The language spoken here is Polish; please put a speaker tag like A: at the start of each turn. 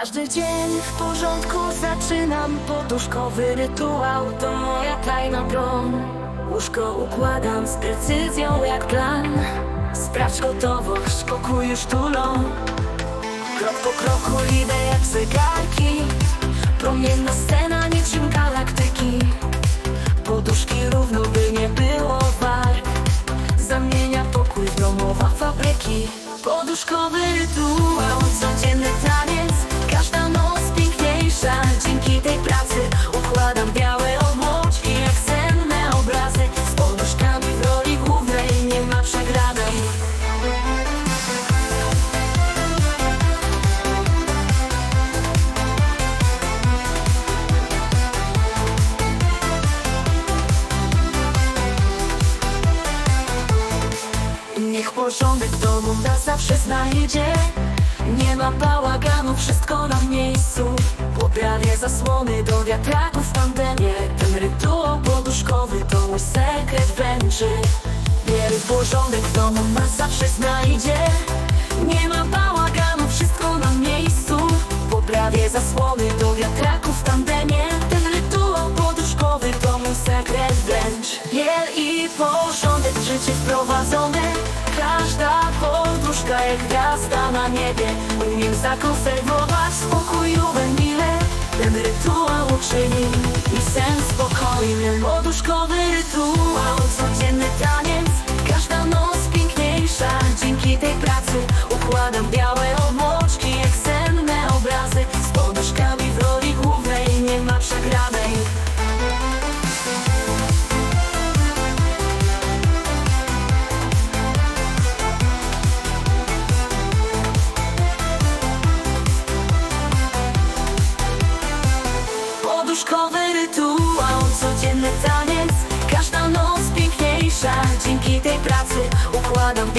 A: Każdy dzień w porządku zaczynam. Poduszkowy rytuał to moja tajna broń. Łóżko układam z precyzją jak plan. Sprawdź gotowość, pokój już tulą Krok po kroku idę jak zegarki. Promienna scena niczym galaktyki. Poduszki równo by nie było warg. Zamienia pokój w domowa fabryki. Poduszkowy rytuał, porządek w domu nas zawsze znajdzie. Nie ma bałaganu, wszystko na miejscu. Poprawię zasłony do wiatraków w pandemię Ten rytuał poduszkowy to mój sekret wręczy. Wiele porządek w domu nas zawsze znajdzie. Nie ma bałaganu, wszystko na miejscu. Poprawię zasłony do wiatraków w pandemię Ten rytuał poduszkowy to mój sekret wręcz. Biel i porządek w życie wprowadzony Każda poduszka jak gwiazda na niebie. Umiem zakonserwować spokój mile Ten rytuał uczyni mi sen spokojny Poduszkowy rytuał, codzienny Poduszkowy rytuał, codzienny taniec Każda noc piękniejsza. Dzięki tej pracy układam